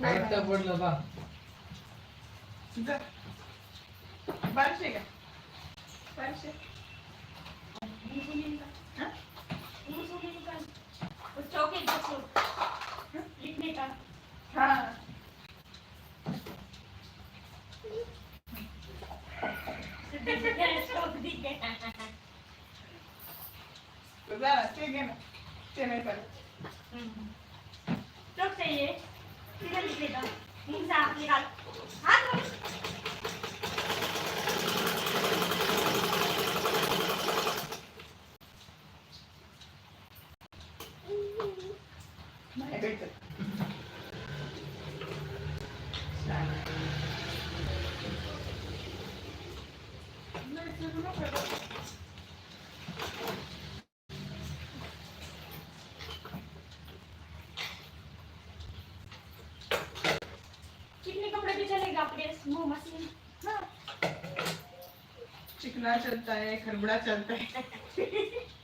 नाही तर हे पडलं बा. जा. बारशे का? बारशे. हा? हा. तर जा ना, ते घे ना. ते नाही चालत. नाही भेटत. नाही, सुरू नको करू. कितने कपड़े भी चलेगा अपने मुंह मशीन हाँ चिकना चलता है खरबड़ा चलता है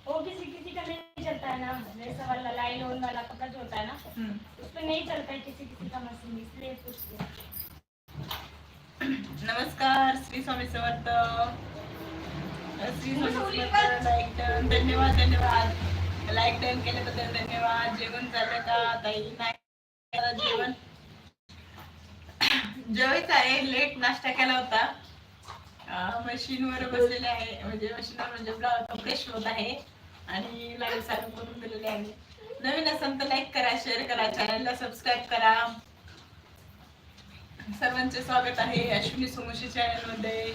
वो किसी किसी का नहीं चलता है ना. वैसा वाला लाइन ओन वाला कपड़ा जो होता है ना. हम्म. उस पे नहीं चलता है किसी किसी का मशीन. इसलिए पूछ लिया नमस्कार श्री स्वामी समर्थ. श्री स्वामी लाईक डन धन्यवाद धन्यवाद. लाईक डन केल्याबद्दल धन्यवाद. जेवण झालं का? ताई नाही जेवण. जेवायचं आहे लेट नाश्ता केला होता. मशीनवर बसलेले आहे. म्हणजे मशीनवर म्हणजे ब्लाउज फ्रेश होत आहे. आणि लाईव्ह चालू करून दिलेले आहे. नवीन असेल तर लाईक करा शेअर करा चॅनलला सबस्क्राईब करा. सर्वांचे स्वागत आहे अश्विनी सोमशी चॅनलमध्ये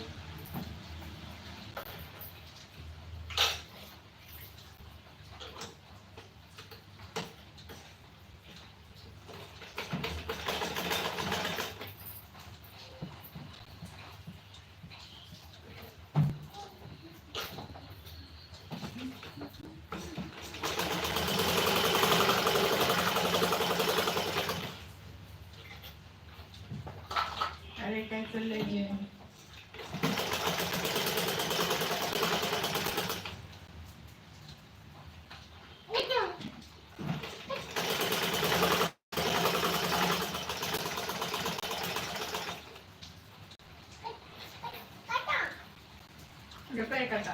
చెప్పారు కదా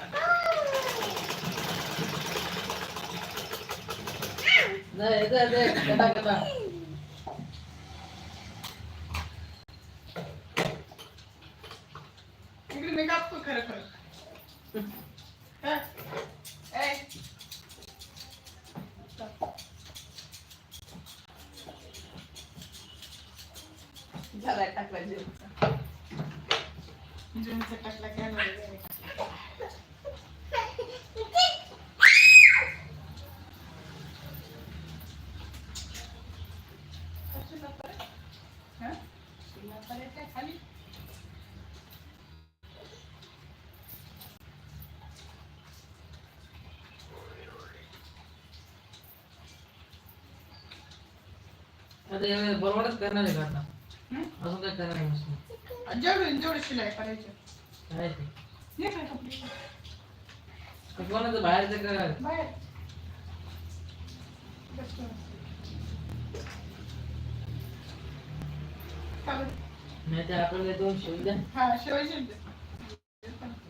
అదే అదే కదా కదా बरोबरच करणार आहे? अजून काय करणार आहे जेवढे जेवढे शिलाई करायचे काय ते हे काय कपडे कोणाचं बाहेरचं काय बाहेर. चालेल. नाही ते आपल्याला दोन शिवून द्या हा शिवायचे ना ते.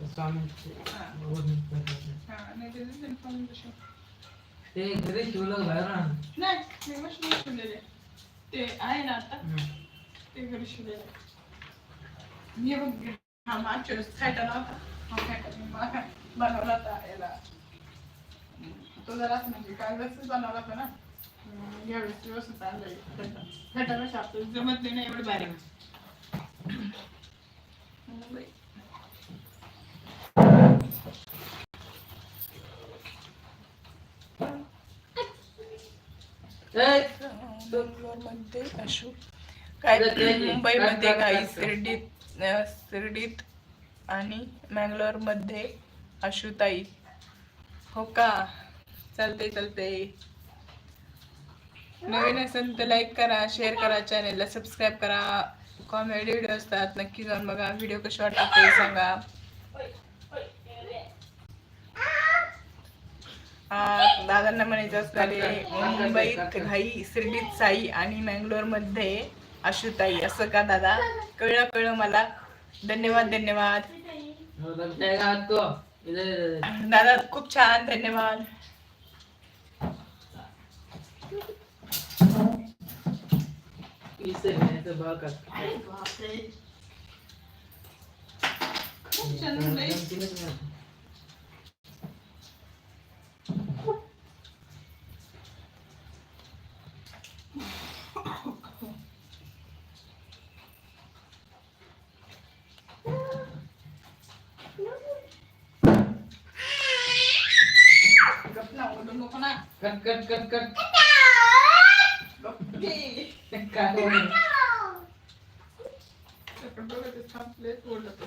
स्वामींचे हा. वजन करायचं. नाही ते दिसेल पण तसे. ते घरी शिवलं बाहेर आण. नाही मी शिवलेले ते आहे ना आता. ते घरी शिवलेले मी बघ हा मागच्या वेळेस खायटा नव्हता. हा खायटा बनवला होता याला. तो जरा असं म्हणजे काय व्यवस्थित बनवला होता ना. यावेळेस व्यवस्थित आणलंय खायटा खायटापेक्षा आपलं जमत नाही ना एवढं बारीक. ए, बेंगलोरमध्ये अशू काय मुंबईमध्ये काही शिर्डीत शिर्डीत आणि मँगलोरमध्ये आशुताई हो का? चालते चालते नवीन असेल तर लाईक करा शेअर करा चॅनेलला सबस्क्राईब करा. कॉमेडी व्हिडिओ असतात नक्की जाऊन बघा. व्हिडिओ कसे वाटतात ते सांगा. आ, दादांना म्हणायचं असणारे मुंबईत घाई शिर्डीत साई आणि मँगलोरमध्ये आशुताई असं का दादा? कळलं कळलं मला. धन्यवाद धन्यवाद. दादा खूप छान धन्यवाद. इथे खूप ना कट कट कट कट. काय बोलू? सकाळ बघा ते थांबले ओरडत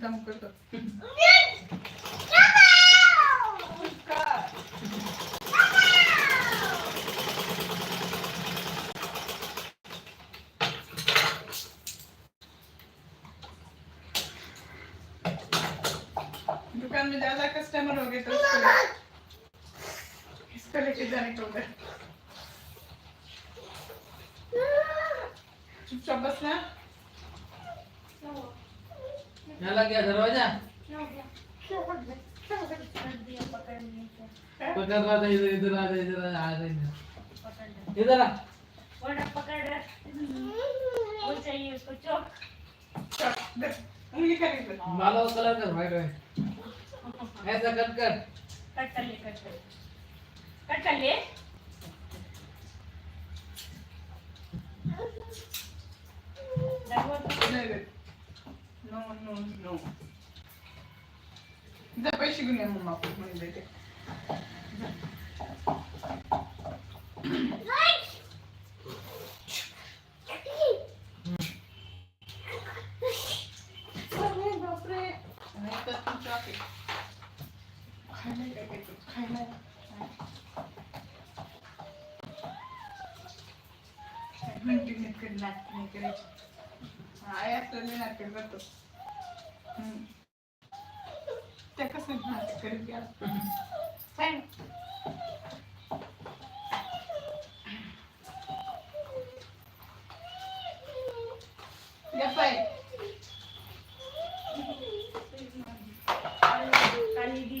मुद्दाम करतो. दुकान में ज्यादा कस्टमर हो गए तो उसको इसको लेके जाने को उधर चुपचाप बसना क्या दरवाज़ा? पकड़ने पकड़ रहा था इधर इधर आ जा इधर आ जा इधर। इधर आ। बड़ा पकड़ रहा वो चाहिए उसको चौक। उंगली करेंगे माला कलर कर व्हाइट व्हाइट ऐसा कट कर। कट कर ले कट कर कट कर ले। लगभग No, no, no no no जा पैसे घेऊन या मग आपण म्हणजे ते अरे घंटी नाही नाटक करतो. त्या कसं नाटक करीत गेला. काय? गप्प आहे. काली दी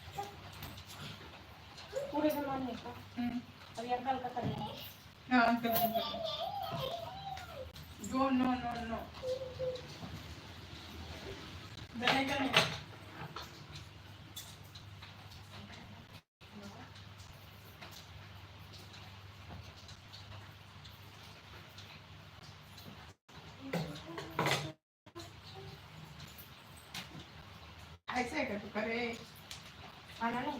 पूरे सामान है का हम्म. और ये अंकल का करना है हाँ uncle go no no no बनेगा नहीं ऐसा है क्या तू करे आना नहीं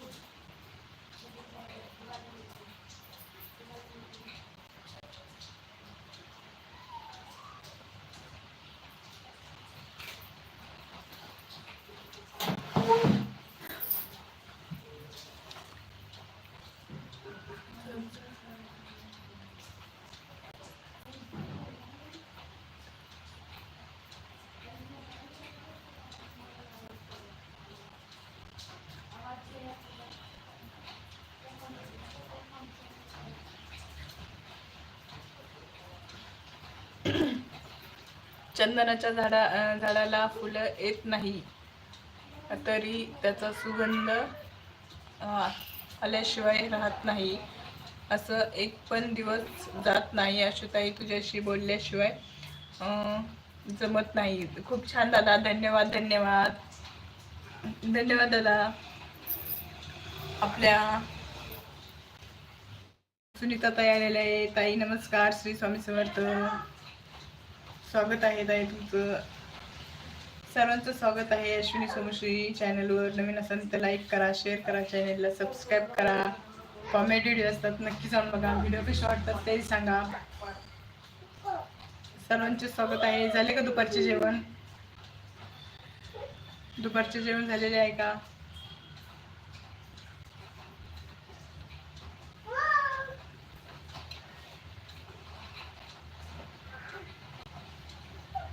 चंदनाच्या झाडा झाडाला फुलं येत नाही. तरी त्याचा सुगंध आल्याशिवाय राहत नाही. असं एक पण दिवस जात नाही अशुताई तुझ्याशी बोलल्याशिवाय. जमत नाही. खूप छान दादा धन्यवाद धन्यवाद. धन्यवाद दादा. आपल्या सुनीता ताई आलेल्या आहे ताई नमस्कार. श्री स्वामी समर्थ. स्वागत आहे ताई तुमचं. सर्वांचं स्वागत आहे अश्विनी सोमश्री चॅनलवर नवीन असेल तर लाईक करा शेअर करा चॅनलला सबस्क्राईब करा. कॉमेडी व्हिडिओ असतात नक्की जाऊन बघा. व्हिडिओ कसे वाटतात तेही सांगा. सर्वांचे स्वागत आहे. झाले का दुपारचे जेवण? दुपारचे जेवण झालेले आहे का?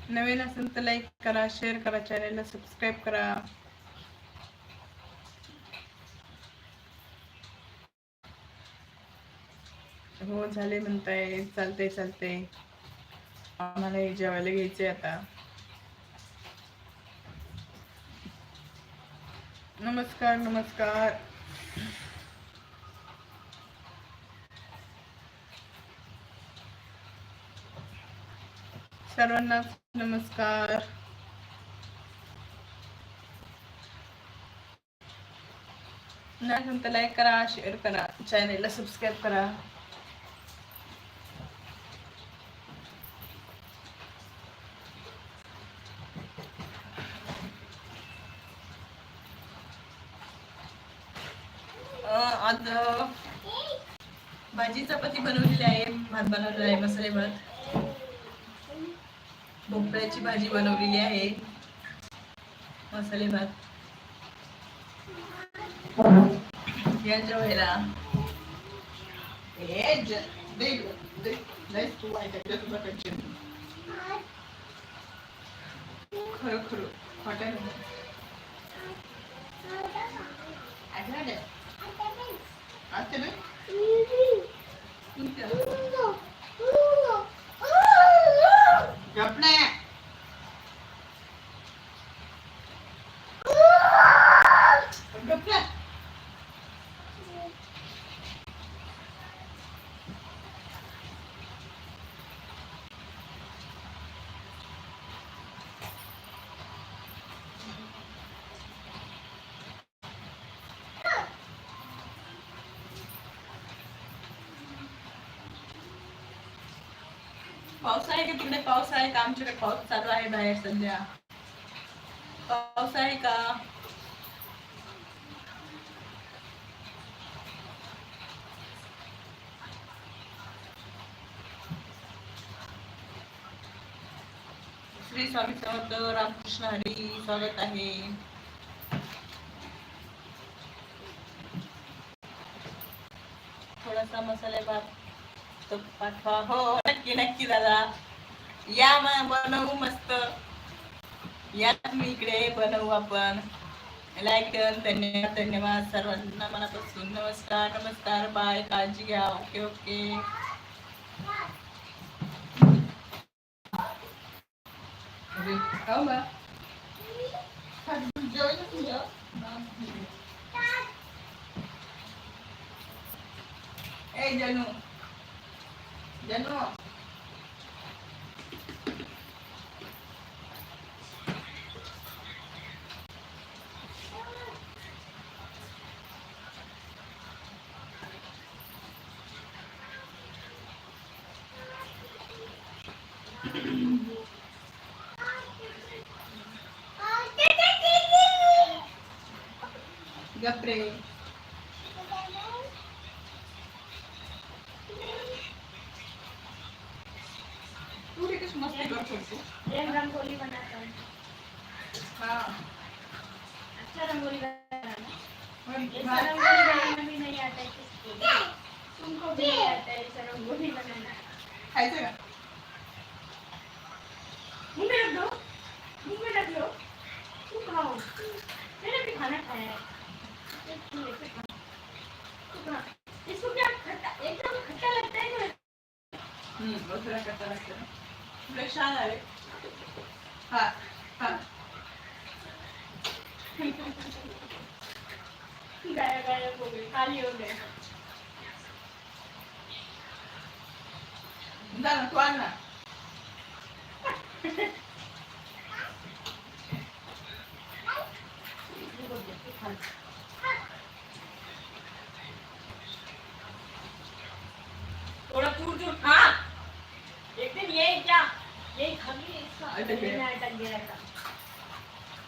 नवीन असेल तर लाईक करा शेअर करा चॅनलला सबस्क्राईब करा. हो झाले म्हणताय. चालतंय चालतंय. आम्हाला हे जेवायला घ्यायचे आता. नमस्कार नमस्कार. सर्वांना नमस्कार. नाही असेल लाईक करा शेअर करा चॅनेलला सबस्क्राईब करा. अं, आज भाजी चपाती बनवलेली आहे भात बनवलेला आहे मसाले भात. भोपळ्याची भाजी बनवलेली आहे. मसाले भात. या जेवायला. तू खरं खरं. हॉटेल आते बे तुमच्या गप नाही गप नाही पाऊस आहे का तिकडे? पाऊस आहे का? आमच्याकडे पाऊस चालू आहे बाहेर सध्या. पाऊस आहे का? श्री स्वामी समर्थ रामकृष्ण हरी स्वागत आहे. थोडासा मसाले भात पाठवा. हो. हो. नक्की नक्की दादा. या मग बनवू मस्त. या तुम्ही इकडे बनवू आपण. लाईक डन धन्यवाद धन्यवाद सर्वांना मनापासून. नमस्कार नमस्कार. बाय काळजी घ्या. Okay okay. अरे, खाऊ ना ए जनू जनू गपरे तू रे कशी मस्ती करत होती एक रंगोली बनाता हूँ हा अच्छा रंगोली बनाना पण ऐसा भात- रंगोली बनाना भी नहीं आता है किसको भी। तुमको भी नहीं आता है ऐसा रंगोली बनाना खायचं का मुंह में रख दो मुंह में रख लो तू खाओ मैंने भी खाना खाया है तू ऐसे खा। तू खा। इसको क्या खट्टा एकदम खट्टा लगता है ना हम्म दुसरा करता लागतं ना तुला छान आहे हा हा गाया गाया हो गई खाली हो गए जा ना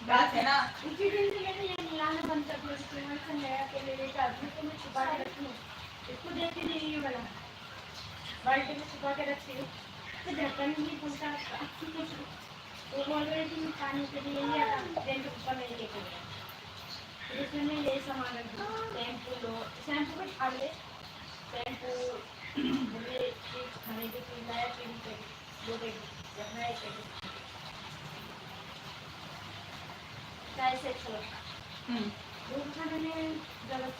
भात है ना? उसी दिन से मैंने ये मिलाना बंद कर दिया इसके मन से नया के लिए लेकर आदमी को मैं छुपा के रखती हूँ। इसको देखती नहीं ये वाला बाल्टी में छुपा के रखती हूँ तो ढक्कन नहीं खुलता वो बोल रही थी मैं पानी के लिए लिया था दिन के ऊपर नहीं लेके गया इसमें मैं ये सामान रख दूँ शैम्पू लो शैम्पू को खा ले शैम्पू एक खाने के लिए लाया तीन पैकेट दो पैकेट रखना एक पैकेट चाय से अच्छा लगता है हम्म दूध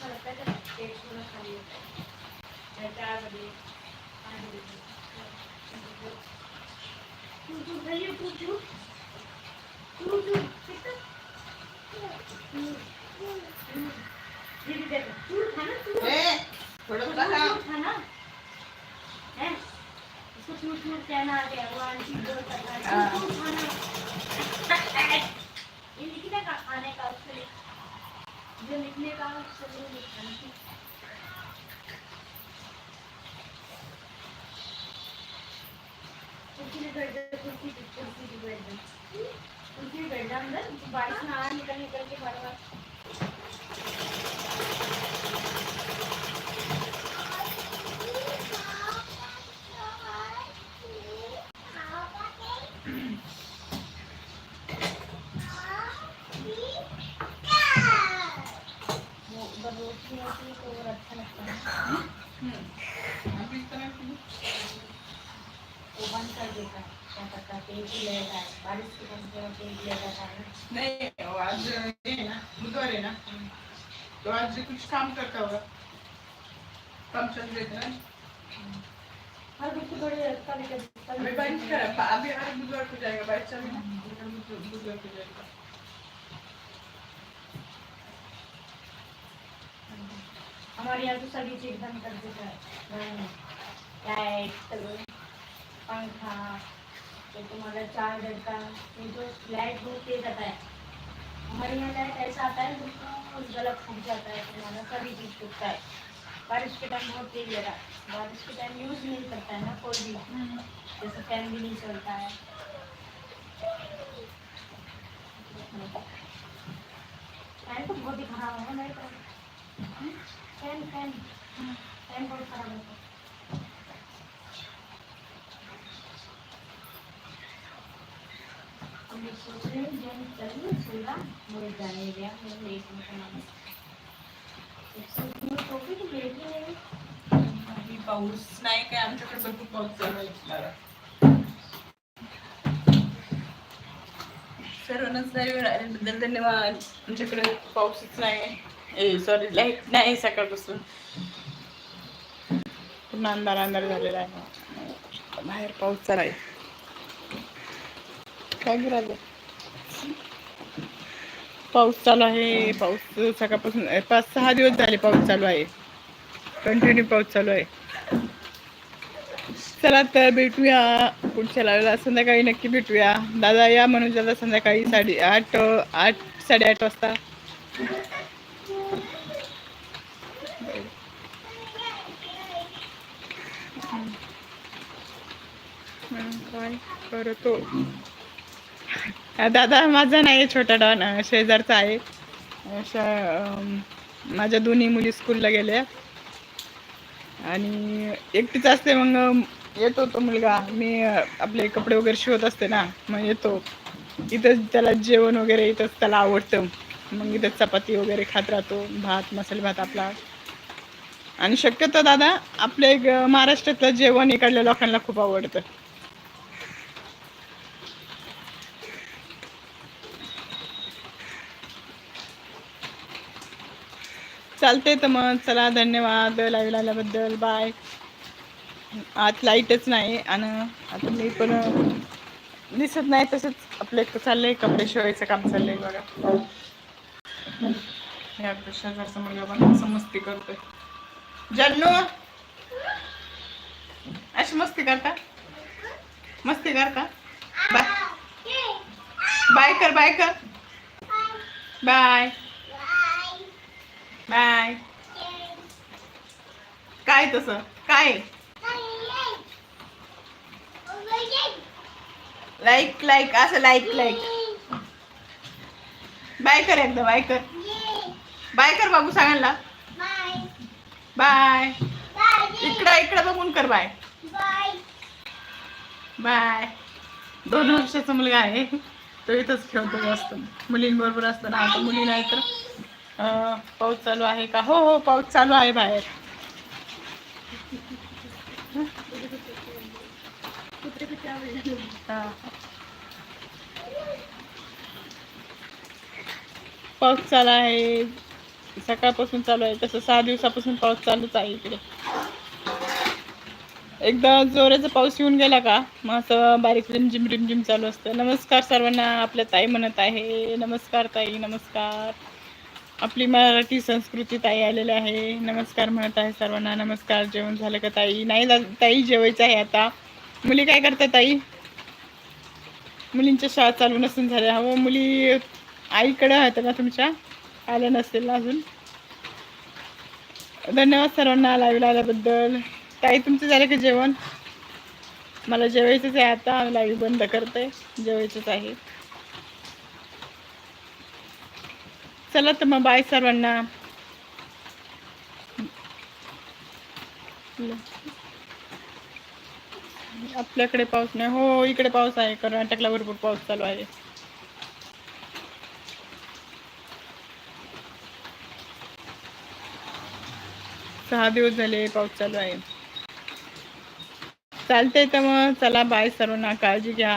लगता है जब पेट पूरा खाली पाँच बजे तू तू तू तू तू तू होती है तो और अच्छा लगता है हम्म अभी इस तरह की वो बंद कर देता है क्या करता है पेट ही लेता है बारिश के टाइम पे पेट ले जाता है। नहीं आज है ना बुधवार है ना तो आज कुछ काम करता होगा काम चल कभी कभी अभी बुधवार को जाएगा बारिश चल रही है बुधवार को जाएगा। हमारे यहाँ तो सभी चीज़ बंद कर देता है। पंखा तो तुम्हारा चार्जर का, ये जो लाइट बहुत तेज आता है। हमारे यहाँ लाइट ऐसा आता है, बिल्कुल गलत फूट जाता है, तुम्हारा सभी चीज़ टूटता है। बारिश के टाइम बहुत तेज लगा। बारिश के टाइम यूज़ नहीं करता है ना कोई भी। जैसे फ़ैन भी नहीं चलता है। तो बहुत ही खराब है मेरे को फैन फैन फैन बहुत खराब होतो हम लोग सोच रहे हैं सोलह मुझे जाने दिया मुझे लेट में पाऊस नाही काय आमच्याकडे भरपूर पाऊस चालू आहे सर्वांनाच वेळ आल्याबद्दल धन्यवाद आमच्याकडे पाऊसच नाही आहे ए सॉरी लाइट नाही सकाळपासून पूर्ण अंधार अंधार झालेला आहे बाहेर पाऊस चालू आहे काय करायचं पाऊस चालू आहे पाऊस सकाळपासून पाच सहा दिवस झाले पाऊस चालू आहे कंटिन्यू पाऊस चालू आहे चला तर भेटूया पुढच्या लावला संध्याकाळी नक्की भेटूया दादा या म्हणून दादा संध्याकाळी साडे आठ आठ साडेआठ वाजता डॉन काय करतो दादा माझा नाही छोटा डॉन शेजारचा आहे. अशा माझ्या दोन्ही मुली स्कूलला गेल्या. आणि एकटीच असते मग येतो तो मुलगा. मी आपले कपडे वगैरे शिवत असते ना मग येतो. इथंच त्याला जेवण वगैरे इथंच त्याला आवडतं. मग इथं चपाती वगैरे खात राहतो भात मसाले भात आपला. आणि शक्यतो दादा आपल्या एक महाराष्ट्रातलं जेवण इकडल्या लोकांना खूप आवडतं. चालते तर मग चला धन्यवाद. लाईव्ह आल्याबद्दल बाय आत लाईटच नाही आणि आता मी पण दिसत नाही तसंच. आपलं एक चाललंय कपडे शिवायचं काम चाललंय बघा. या आपल्या शेजारचा मुलगा पण असं मस्ती करतोय. जन्नू! अशी मस्ती करता? मस्ती करता? बाय बाय कर बाय कर. Bye bye. काय तसं? काय? लाईक लाईक असं लाईक लाईक बाय कर एकदा बाय कर. बाय कर बाबू सांगायला बाय. इकडं इकडं बघून कर बाय. बाय. दोन वर्षाचा मुलगा आहे. तो इथंच खेळतो असतो मुलींबरोबर असताना. आता मुली नाही तर पाऊस चालू आहे का? हो हो पाऊस चालू आहे बाहेर. पाऊस चालू आहे. सकाळपासून चालू आहे. तसं सहा दिवसापासून पाऊस चालूच आहे इकडे. एकदा जोराचा पाऊस येऊन गेला का मग असं बारीक रिमझिम रिमझिम चालू असतं. नमस्कार सर्वांना. आपल्या ताई म्हणत आहे नमस्कार ताई नमस्कार. आपली मराठी संस्कृती ताई आलेली आहे. नमस्कार म्हणत आहे सर्वांना. नमस्कार जेवण झालं का ताई? नाही ताई जेवायचं आहे आता. मुली काय करतात ताई? मुलींच्या शाळा चालू नसून झाल्या. हो मुली आईकडं आहेत का तुमच्या? आल्या नसतील ना अजून? धन्यवाद सर्वांना लाईव्ह आल्याबद्दल. ताई तुमचं झालं का जेवण? मला जेवायचंच आहे आता. लाईव्ह बंद करते. जेवायचंच आहे. चला तर मग बाय सर्वांना. आपल्याकडे पाऊस नाही. हो इकडे पाऊस आहे. कर्नाटकला भरपूर पाऊस चालू आहे. सहा दिवस झाले पाऊस चालू आहे. चालतंय तर मग. चला बाय सर्वांना. काळजी घ्या.